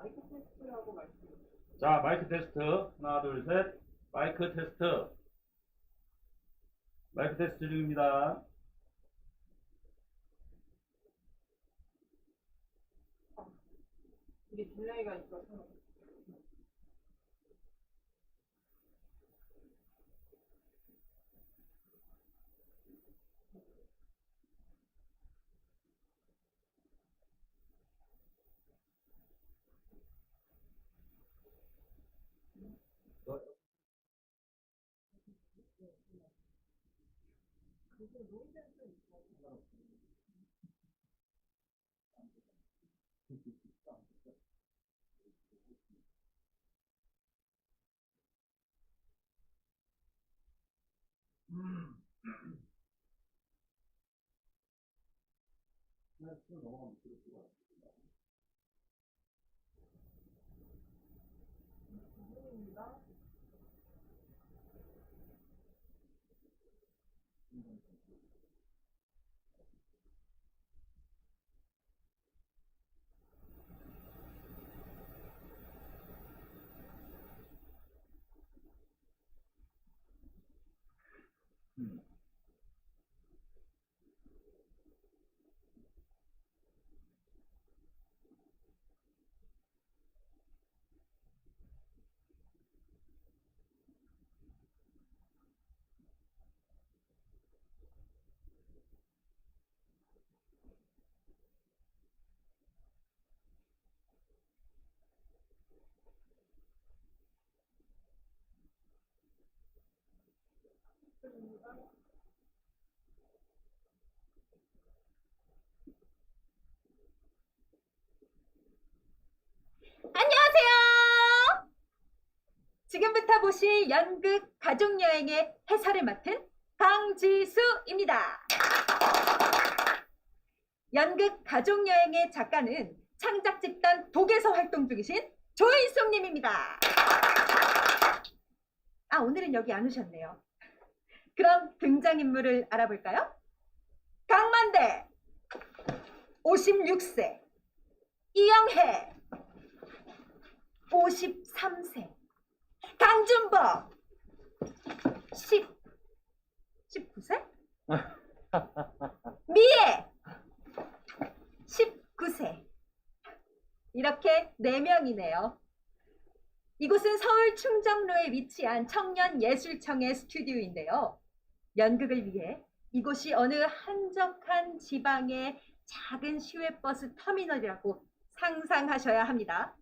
마이크 테스트라고 말씀. 자, 마이크 테스트. 하나, 둘, 셋. 마이크 테스트. 마이크 테스트 중입니다. 이게 딜레이가 있어서. 嗯，那四楼。 안녕하세요. 지금부터 보실 연극 가족여행의 해설을 맡은 강지수입니다. 연극 가족여행의 작가는 창작 집단 독에서 활동 중이신 조인숙님입니다. 아, 오늘은 여기 안 오셨네요. 그럼 등장인물을 알아볼까요? 강만대, 56세, 이영애, 53세. 강준범. 10, 19세? 미애. 19세. 이렇게 4명이네요. 이곳은 서울 충정로에 위치한 청년예술청의 스튜디오인데요. 연극을 위해 이곳이 어느 한적한 지방의 작은 시외버스 터미널이라고 상상하셔야 합니다.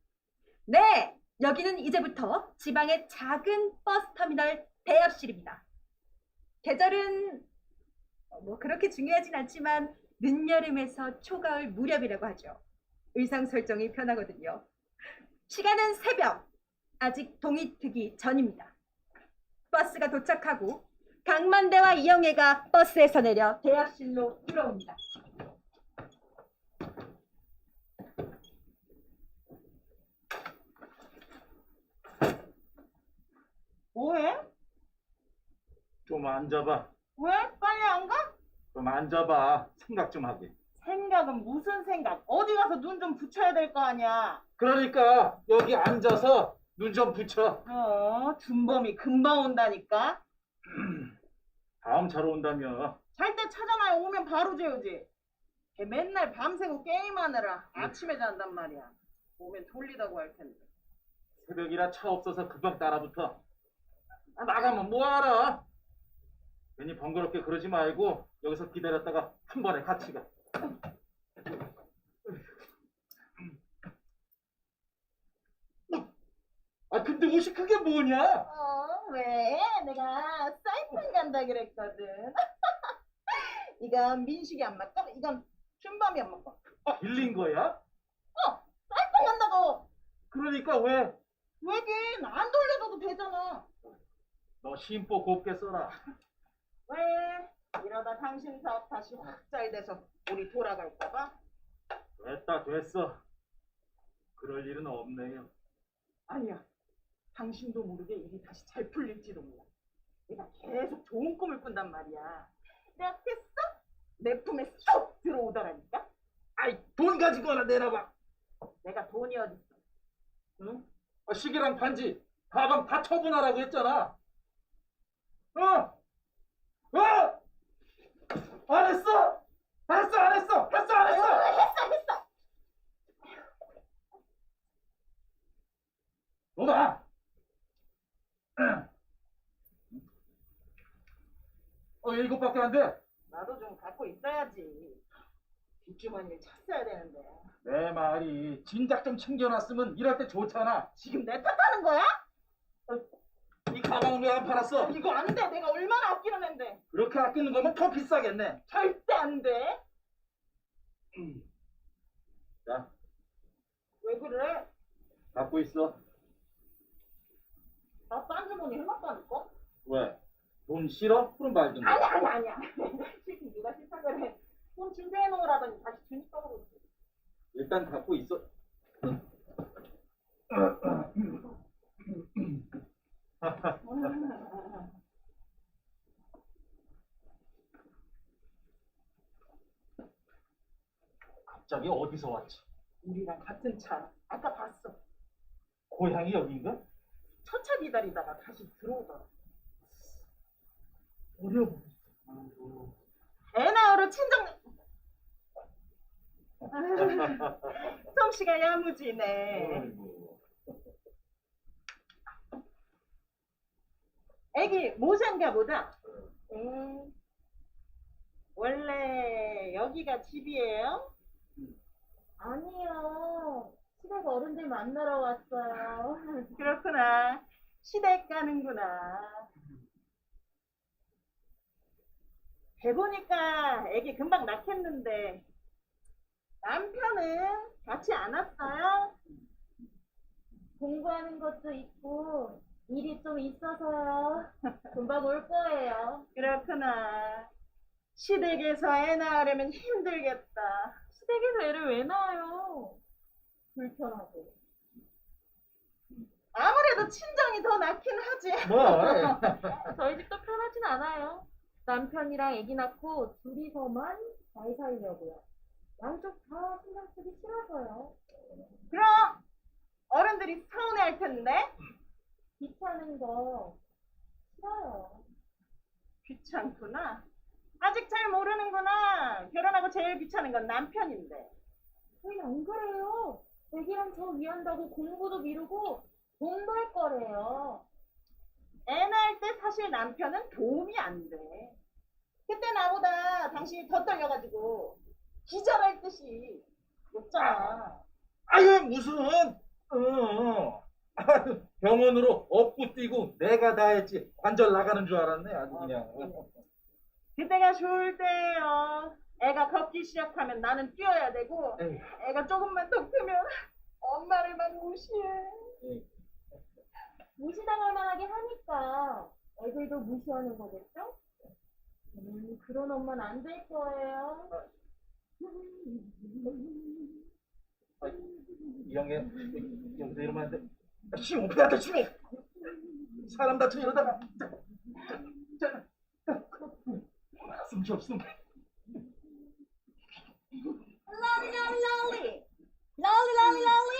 네, 여기는 이제부터 지방의 작은 버스 터미널 대합실입니다. 계절은 어, 뭐 그렇게 중요하진 않지만 늦여름에서 초가을 무렵이라고 하죠. 의상 설정이 편하거든요. 시간은 새벽, 아직 동이 트기 전입니다. 버스가 도착하고 강만대와 이영애가 버스에서 내려 대합실로 들어옵니다. 뭐해? 좀 앉아봐. 왜? 빨리 안 가? 좀 앉아봐. 생각 좀 하게. 생각은 무슨 생각? 어디 가서 눈 좀 붙여야 될 거 아니야. 그러니까 여기 앉아서 눈 좀 붙여. 어, 준범이 금방 온다니까. 다음 차로 온다며. 잘 때 찾아놔요. 오면 바로 재우지. 걔 맨날 밤새고 게임하느라 아침에 잔단 말이야. 오면 졸리다고 할 텐데. 새벽이라 차 없어서 금방 따라붙어. 아, 나가면 뭐하라. 괜히 번거롭게 그러지 말고 여기서 기다렸다가 한 번에 같이 가. 아 근데 옷이 그게 뭐냐? 어, 왜? 내가 사이판 간다 그랬거든. 이건 민식이 안 맞고, 이건 준범이 안 맞고. 아, 빌린 거야? 어, 사이판 간다고. 그러니까 왜? 왜긴 안 돌려줘도 되잖아. 너 심보 곱게 써라. 왜? 이러다 당신 사업 다시 확잘 돼서 우리 돌아갈까봐? 됐다 됐어. 그럴 일은 없네요. 아니야. 당신도 모르게 일이 다시 잘 풀릴지도 몰라. 내가 계속 좋은 꿈을 꾼단 말이야. 내가 됐어? 내 품에 쏙 들어오더라니까? 아이 돈 가지고 하나 내놔봐. 내가 돈이 어딨어? 응? 아, 시계랑 반지, 가방 다 처분하라고 했잖아. 어? 어? 안 했어! 안 했어, 안 했어! 했어, 안 했어! 했어 했어. 너다! 어, 왜 이것밖에 안 돼? 나도 좀 갖고 있어야지. 뒷주머니를 찼어야 되는데. 내 말이 진작 좀 챙겨놨으면 이럴 때 좋잖아. 지금 내 탓하는 거야? 이 가방은 왜 안 팔았어? 이거 안 돼. 내가 얼마나 아끼는 앤데. 그렇게 아끼는 거면 더 비싸겠네. 절대 안 돼. 자, 왜 그래? 갖고 있어. 나 딴 주머니 해놨다니까? 왜? 돈 싫어? 그럼 말든지. 아니 아니 아니야. 싫긴 누가 싫다 그래. 돈 준비해 놓으라더니 다시 주니까 그러지. 일단 갖고 있어. 갑자기 어디서 왔지? 우리랑 같은 차. 아까 봤어. 고향이 여긴가? 첫차 기다리다가 다시 들어오더라. 어려워. 애 낳으러 친정. 솜씨가 야무지네. 애기 모자인가 보다. 음, 원래 여기가 집이에요? 아니요. 시댁 어른들 만나러 왔어요. 그렇구나. 시댁 가는구나. 해보니까 애기 금방 낳겠는데 남편은 같이 안 왔어요? 공부하는 것도 있고 일이 좀 있어서요. 금방 올 거예요. 그렇구나. 시댁에서 애 낳으려면 힘들겠다. 시댁에서 애를 왜 낳아요? 불편하고. 아무래도 친정이 더 낫긴 하지. 뭐? 저희 집도 편하진 않아요. 남편이랑 아기 낳고 둘이서만 잘 살려고요. 양쪽 다 신경 쓰기 싫어서요. 그럼 어른들이 서운해할 텐데 귀찮은 거 싫어요. 귀찮구나. 아직 잘 모르는구나. 결혼하고 제일 귀찮은 건 남편인데. 왜 안 그래요? 애기랑 저 위한다고 공부도 미루고 돈도 할 거래요. 애 낳을 때 사실 남편은 도움이 안 돼. 그때 나보다 당신이 더 떨려가지고 기절할 듯이 욕잖아. 아유 무슨? 어. 아유, 병원으로 업고 뛰고 내가 다 했지 관절 나가는 줄 알았네 아주 그냥. 그때가 좋을 때예요. 애가 걷기 시작하면 나는 뛰어야 되고 에이. 애가 조금만 더 크면 엄마를 막 무시해. 무시당할 만하게 하니까 애들도 무시하는 거겠죠? 음, 그런 엄마는 안 될 거예요. 이형이 여기서 이러면 안 돼. 아, 심호 빼야 돼 심호. 사람 다쳐 이러다가. 자, 자, 자. 숨 쉬어 숨. 랄리랄리 랄리랄리랄리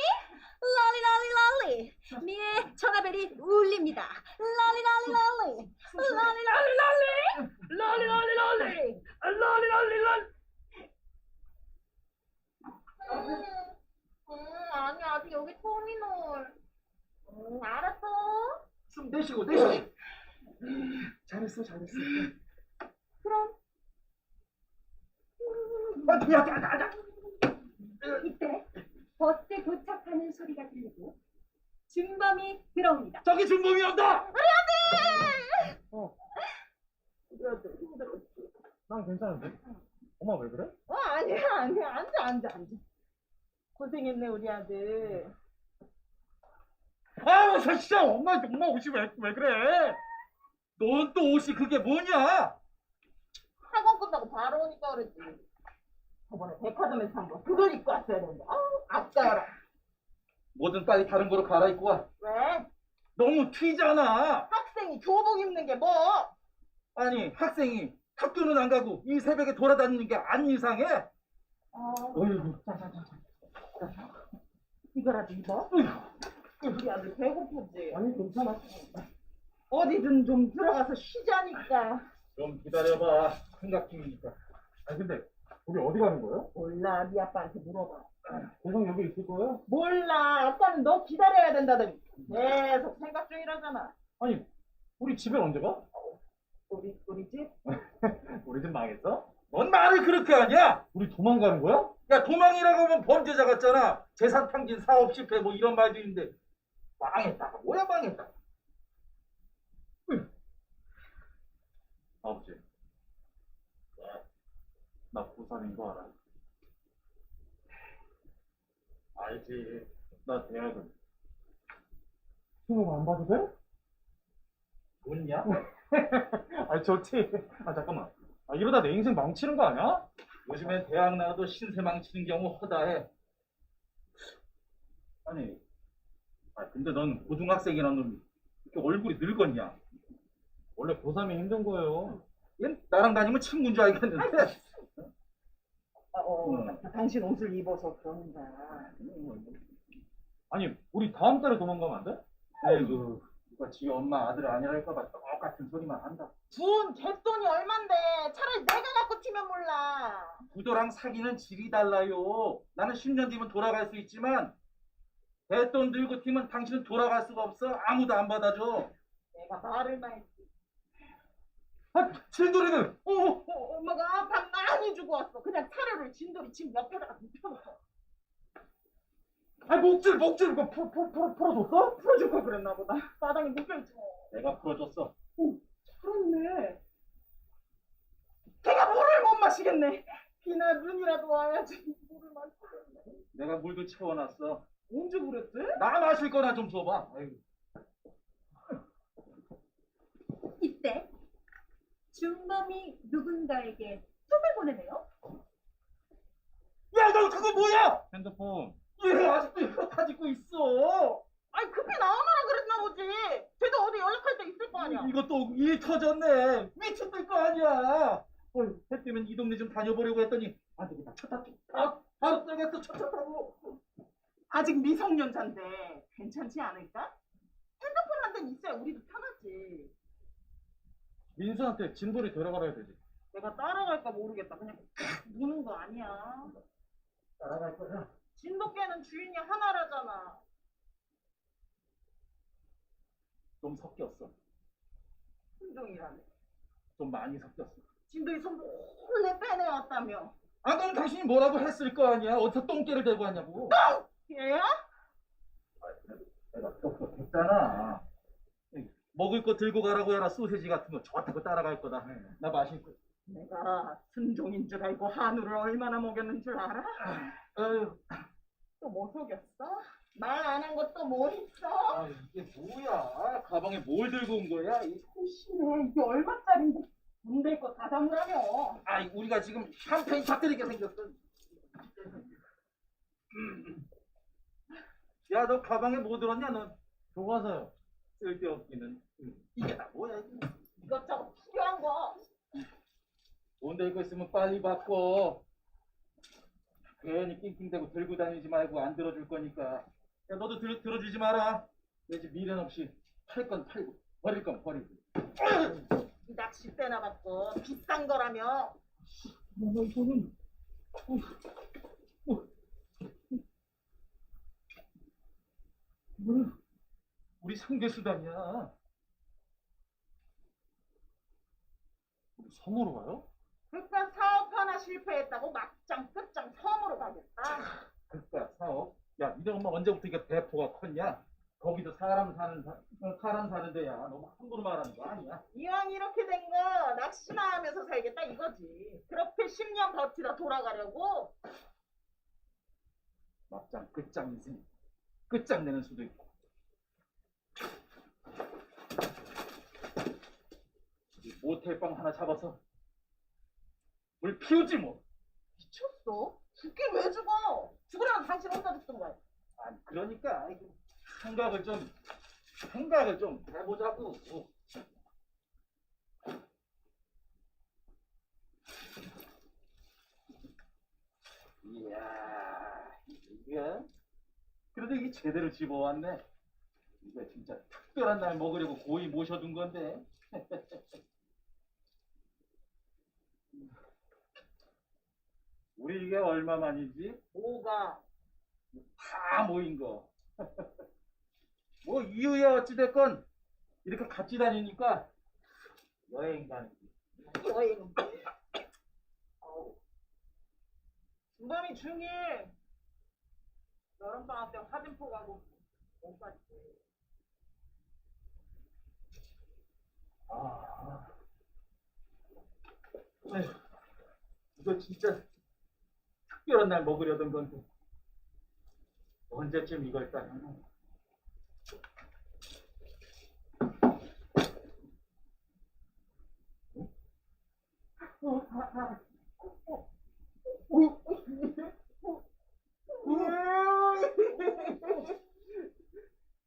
랄리랄리랄리 미의 전화벨이 울립니다. 랄리랄리랄리 랄리랄리랄리 랄리랄리랄리 랄랄랄랄. 음, 음, 아니 아직 여기 터미널. 음, 알았어. 숨 내쉬고 내쉬고. 잘했어 잘했어. 그럼 아, 야, 야, 야, 야. 이때 버스에 도착하는 소리가 들리고 준범이 들어옵니다. 저기 준범이 온다. 그래도 힘들었지. 난 괜찮은데. 엄마 왜 그래? 어 아니야 아니야 앉아 앉아 앉아. 고생했네 우리 아들. 아우 진짜 엄마 엄마 옷이 왜, 왜 그래? 넌 또 옷이 그게 뭐냐? 학원 끝나고 바로 오니까 그랬지. 저번에 백화점에서 산 거 그걸 입고 왔어야 되는데. 아우 아까워라. 뭐든 빨리 다른 거로 갈아입고 와. 왜? 너무 튀잖아. 학생이 교복 입는 게 뭐? 아니 학생이 학교는 안 가고 이 새벽에 돌아다니는 게 안 이상해? 어, 어이구. 이거라도 입어. 우리 아들 배고프지? 아니 괜찮아. 어디든 좀 들어가서 쉬자니까. 좀 기다려봐. 생각 중이니까. 아니 근데 우리 어디 가는 거예요? 몰라, 네 아빠한테 물어봐. 고성 여기 있을 거예요? 몰라, 아빠는 너 기다려야 된다더니 계속 생각 중이라잖아. 아니 우리 집에 언제 가? 우리, 우리 집? 우리 집 망했어? 뭔 말을 그렇게 하냐? 우리 도망가는 거야? 야 도망이라고 하면 범죄자 같잖아. 재산 탕진, 사업 실패 뭐 이런 말도 있는데 망했다. 뭐야 망했다. 아버지. 나 고3인 거 알아. 알지. 나 대학은. 수능 안 봐도 돼? 좋냐? 아니 좋지. 아 잠깐만. 아 이러다 내 인생 망치는 거 아니야? 요즘엔 대학 나와도 신세 망치는 경우 허다해. 아니 아 근데 넌 고등학생이란 놈이 이렇게 얼굴이 늙었냐? 원래 고3이 힘든 거예요. 얘 나랑 다니면 친구인 줄 알겠는데. 어, 어, 응. 당신 옷을 입어서 그런가. 아니 우리 다음 달에 도망가면 안 돼? 아이고 누가 지 엄마 아들 아니랄까봐 똑같은 소리만 한다. 돈, 갯돈이 얼만데. 차라리 내가 갖고 튀면 몰라. 부도랑 사기는 질이 달라요. 나는 10년 뒤면 돌아갈 수 있지만 대돈 들고 튀면 당신은 돌아갈 수가 없어. 아무도 안 받아줘. 내가 말을 많이 아 진돌이는 어, 어, 엄마가 밥 많이 주고 왔어. 그냥 사료를 진돌이 집 옆에다가 눕혀놓고. 아 목줄 목줄 이거 풀, 풀, 풀, 풀어줬어? 풀어줄 걸 그랬나 보다. 마당에 묶여있지 뭐. 내가 풀어줬어. 그렇네. 걔가 물을 못 마시겠네. 비나 눈이라도 와야지 물을 마시겠네. 내가 물도 채워놨어. 언제 그랬대? 나 마실 거나 좀 줘봐. 아이고. 이때 준범이 누군가에게 톡을 보내네요. 야, 너 그거 뭐야? 핸드폰 얘 아직도 이거 가지고 있어. 아니 급히 나오느라 그랬나 보지. 쟤도 어디 연락할 때 있을 거 아니야. 이것도 일 터졌네. 미친들 거 아니야. 어휴, 해 뜨면 이 동네 좀 다녀보려고 했더니 안 되겠다. 차 타고. 아, 바로 떠겠어. 차차 타고. 아직 미성년자인데 괜찮지 않을까? 핸드폰 한 대는 있어야 우리도 편하지. 민수한테 진돌이 데려가라 해야 되지 내가 따라갈까 모르겠다. 그냥 무는 거 아니야. 따라갈 거야. 진돗개는 주인이 하나라잖아. 좀 섞였어. 순종이라네. 좀 많이 섞였어. 진돌이 손 몰래 빼내왔다며. 아, 그럼 당신이 뭐라고 했을 거 아니야? 어디서 똥개를 들고 왔냐고. 얘야? 내가 똑똑했잖아. 먹을 거 들고 가라고 해라. 소세지 같은 거 좋다고 따라갈 거다. 나 마실 거. 내가 순종인 줄 알고 한우를 얼마나 먹였는 줄 알아? 아유, 또 뭐 속였어? 말 안 한 것도 뭐 있어? 아, 이게 뭐야? 가방에 뭘 들고 온 거야? 이- 조심해. 이게 얼마짜린데? 돈 될 거 다 담으라며. 아, 우리가 지금 샴페인 터뜨리게 생겼어. 야, 너 가방에 뭐 들었냐? 너 교과서요 쓸데없기는. 이게 다 뭐야? 이게. 이것저것 필요한 거. 돈 들고 있으면 빨리 바꿔. 괜히 낑낑대고 들고 다니지 말고 안 들어줄 거니까. 야, 너도 들, 들어주지 마라. 내집 미련 없이 팔 건 팔고 버릴 건 버리고. 이 낚싯대나 받고 비싼 거라며. 너 이거는 이거는 우리 상계 수단이야. 우리 섬으로 가요? 그러니까 사업 하나 실패했다고 막장 끝장 섬으로 가겠다. 그니까 사업. 야, 니네 엄마 언제부터 이게 배포가 컸냐? 거기도 사람 사는 사, 어, 사람 사는 데야. 너무 함부로 말하는 거 아니야? 이왕 이렇게 된 거 낚시나 하면서 살겠다 이거지. 그렇게 10년 버티다 돌아가려고? 막장 끝장 인생 끝장 내는 수도 있고 이 모텔방 하나 잡아서 물 피우지 뭐 미쳤어? 죽긴 왜 죽어? 죽으려면 당신 혼자 죽던 거야. 아니 그러니까 생각을 좀 생각을 좀 해보자고 이야 이게 그래도 이게 제대로 집어왔네 이거 진짜 특별한 날 먹으려고 고이 모셔둔 건데. 우리 이게 얼마만이지? 뭐가? 다 모인 거. 뭐 이유야 어찌됐건 이렇게 같이 다니니까 여행 가는 기 여행. 중범이 중일 여름방학 때 화진포 가고 못 갔지. 아, 에휴, 이거 진짜 특별한 날 먹으려던 건데 언제쯤 이걸 따냐?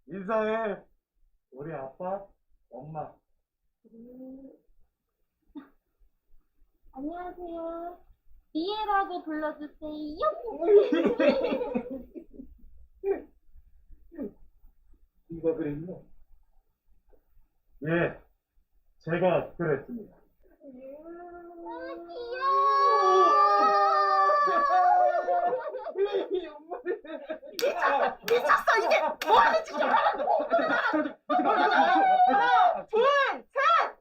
인사해 우리 아빠, 엄마. 안녕하세요. 미애라고 불러주세요. 누가 그랬노? 예, 제가 그랬습니다. 미쳤어 이게 뭐 하는 짓이야? 하나, 둘, 셋.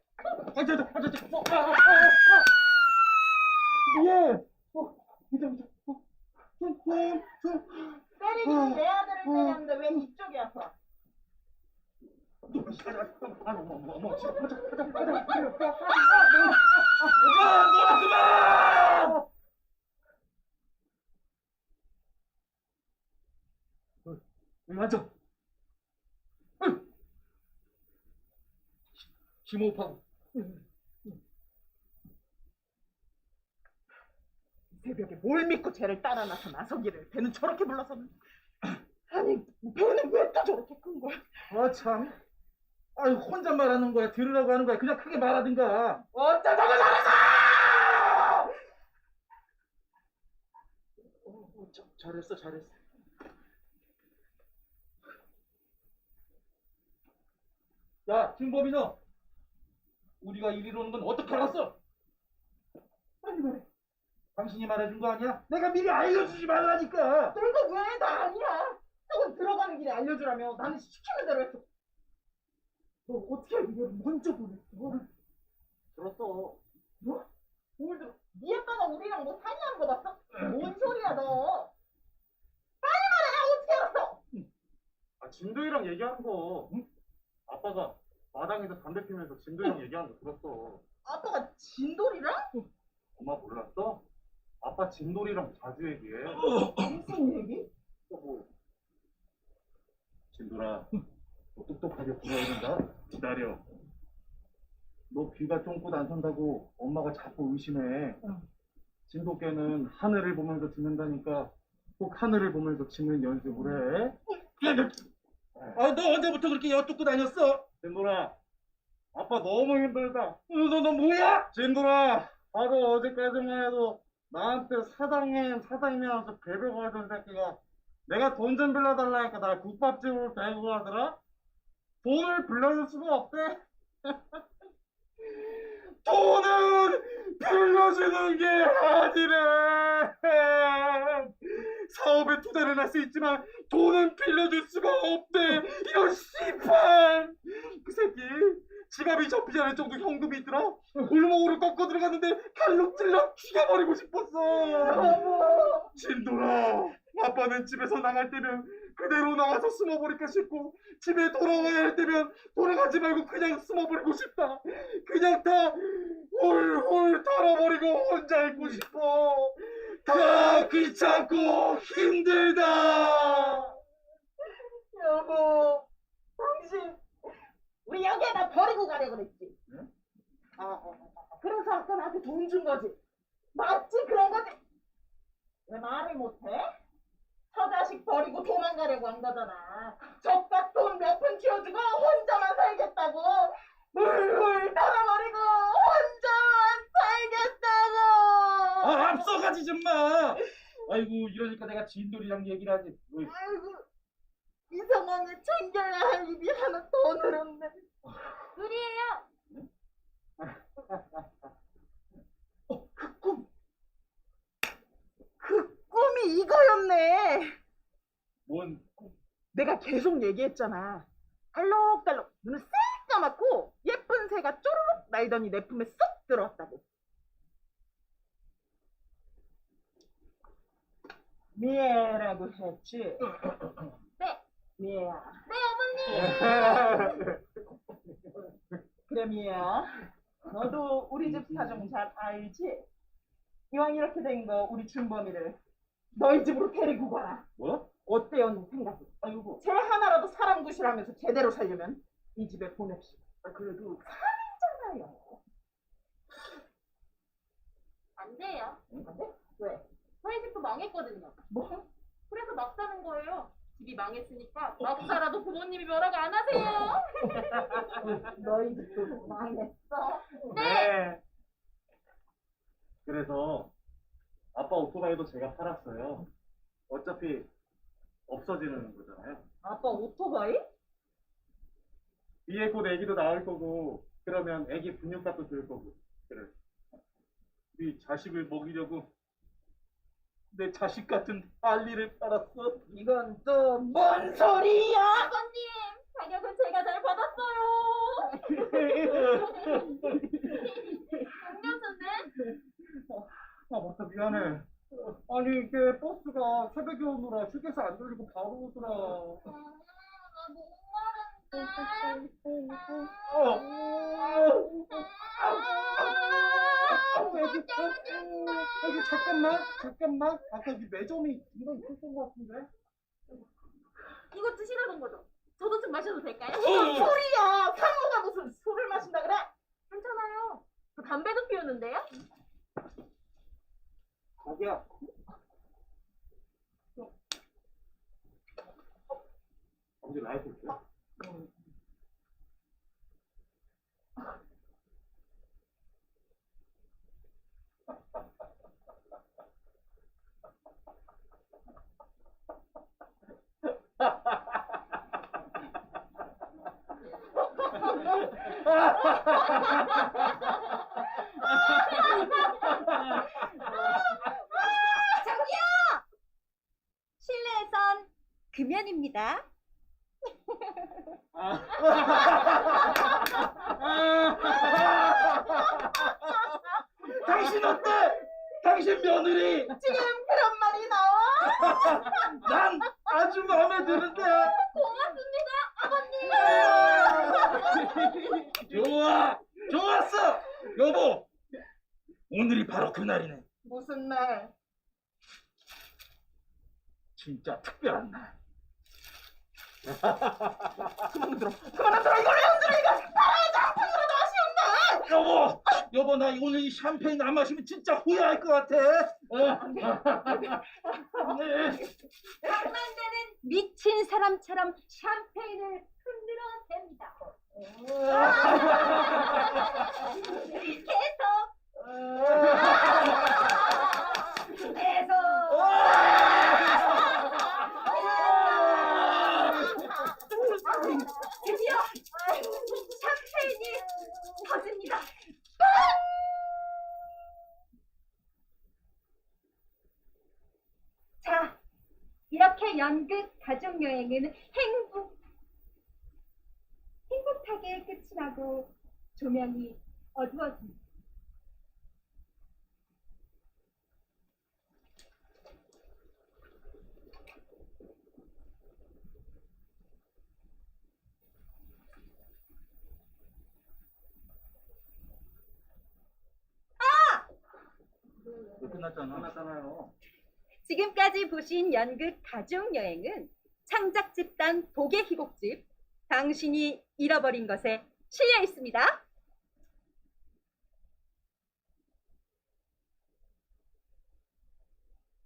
예. 때리기는 내 아들을 때렸는데 왜 이쪽이 아파? 맞아. 심호흡하고. 새벽에 뭘 믿고 쟤를 따라 나서 나서기를 배는 저렇게 불렀었는데 아니 배는 왜 또 저렇게 큰 거야? 아 참. 아유 혼자 말하는 거야. 들으라고 하는 거야. 그냥 크게 말하든가. 어쩌자고 잘했어! 어, 어, 자, 잘했어, 잘했어. 야, 김범이 너. 우리가 이리로 오는 건 어떻게 알았어? 빨리 말해. 당신이 말해준 거 아니야? 내가 미리 알려주지 말라니까. 내가 왜나 아니야? 조금 들어가는 길에 알려주라며 나는 시키는 대로 했어. 너 어떻게 이걸 먼저 보냈어? 들었어. 뭐? 뭘 들어? 네 아빠가 우리랑 뭐 사냐는 거 봤어? 뭔 소리야 너? 빨리 말해 어떻게 알았어? 아, 진도이랑 얘기한 거. 아빠가 마당에서 담배 피면서 진도이랑 얘기한 거 들었어. 아빠가 진돌이랑? 엄마 몰랐어? 아빠 진돌이랑 자주 얘기해. 무슨 얘기? 또 뭐. 진돌아, 너 똑똑하게 굴어야 된다. 기다려. 너 귀가 쫑긋 안 선다고 엄마가 자꾸 의심해. 진돗개는 하늘을 보면서 짖는다니까 꼭 하늘을 보면서 짖는 연습을 해. 아, 너 언제부터 그렇게 엿듣고 다녔어? 진돌아, 아빠 너무 힘들다. 어, 너, 너 뭐야? 진돌아, 바로 어제까지만 해도 나한테 사장님 하면서 배려 걸던 새끼가 내가 돈 좀 빌려달라니까 날 국밥집으로 데리고 가더라? 돈을 빌려줄 수가 없대. 돈은 빌려주는 게 아니래. 사업에 투자를 할 수 있지만 돈은 빌려줄 수가 없대. 이런 씨발. 지갑이 접히지 않을 정도 현금이 있더라. 골목으로 꺾어 들어갔는데 칼로 찔러 죽여버리고 싶었어. 진돌아, 아빠는 집에서 나갈 때면 그대로 나가서 숨어버릴까 싶고 집에 돌아와야 할 때면 돌아가지 말고 그냥 숨어버리고 싶다. 그냥 다 홀홀 털어버리고 혼자 있고 싶어. 다 귀찮고 힘들다. 여보, 당신 우리 여기에다 버리고 가려 그랬지? 아, 아, 아, 그래서 아까 나한테 돈 준 거지? 맞지? 그런 거지? 왜 말을 못해? 처자식 버리고 도망가려고 한 거잖아. 적각 돈몇푼 쥐어주고 혼자만 살겠다고. 물물 털어버리고 혼자만 살겠다고. 아, 앞서가지 좀 마. 아이고, 이러니까 내가 진돌이랑 얘기를 하지. 아이고, 이 상황에 챙겨야 할 일이 하나 더 늘었네. 둘이에요. 그 꿈이 이거였네. 뭔 내가 계속 얘기했잖아. 알록달록 눈을 싹 감았고 예쁜 새가 쪼르륵 날더니 내 품에 쏙 들어왔다고. 미애라고 했지? 네. 미애야. 네, 어머니. 그래 미애야. 너도 우리 집 사정 잘 알지? 이왕 이렇게 된 거 우리 준범이를 너희 집으로 데리고 가라. 뭐? 어때요, 네 생각이? 아이고, 쟤 하나라도 사람 구실하면서 제대로 살려면 이 집에 보냅시다. 아, 그래도 사람이잖아요. 안 돼요. 안 돼? 왜? 저희 집도 망했거든요. 뭐? 그래서 막 사는 거예요. 집이 망했으니까 막 살아도 부모님이 뭐라고 안 하세요. 너희 집도 망했어. 네. 그래서 아빠 오토바이도 제가 팔았어요. 어차피 없어지는 거잖아요. 아빠 오토바이? 뒤에 곧 애기도 나올 거고 그러면 애기 분유값도 들 거고 그래. 네 자식을 먹이려고 내 자식 같은 알리를 팔았어. 이건 또 뭔 소리야? 아버님, 가격은 제가 잘 받았어요. 음료수는? 아 맞다 미안해. 아니 이게 버스가 새벽에 오느라 휴게소 안 돌리고 바로 오더라. 음, 나 목마른데. 어, 어, 애기 잠깐만, 잠깐만. 아까 여기 매점이 이거 있었던 것 같은데. 이거 드시라던 거죠? 저도 좀 마셔도 될까요? 뭔 소리야? 상호가 무슨 술을 마신다 그래? 괜찮아요. 저 담배도 피우는데요? 자기야. 언제 라이 프 있어? 실내에선 금연입니다. 당신 어때? 당신 며느리. 지금 그런 말이 나와? 난 아주 마음에 드는데. 좋아. 좋았어. 여보 오늘이 바로 그날이네. 무슨 말? 진짜 특별한 날 그만 들어. 그만 들어. 이걸 왜 흔들어 이거? 나라의 아쉬운 날. 여보 여보 나 오늘 이 샴페인 안 마시면 진짜 후회할 것 같아 어? 네. 낭만가는 미친 사람처럼 샴페인을 흔들어 댑니다. 계속 계속 드디어 샴페인이 터집니다. 자, 이렇게 연극 가족 여행은 행복 행복하게 끝이 나고 조명이 어두워집니다. 끝났잖아. 끝났잖아요. 지금까지 보신 연극 가족 여행은 창작 집단 독의 희곡집 당신이 잃어버린 것에 실려 있습니다.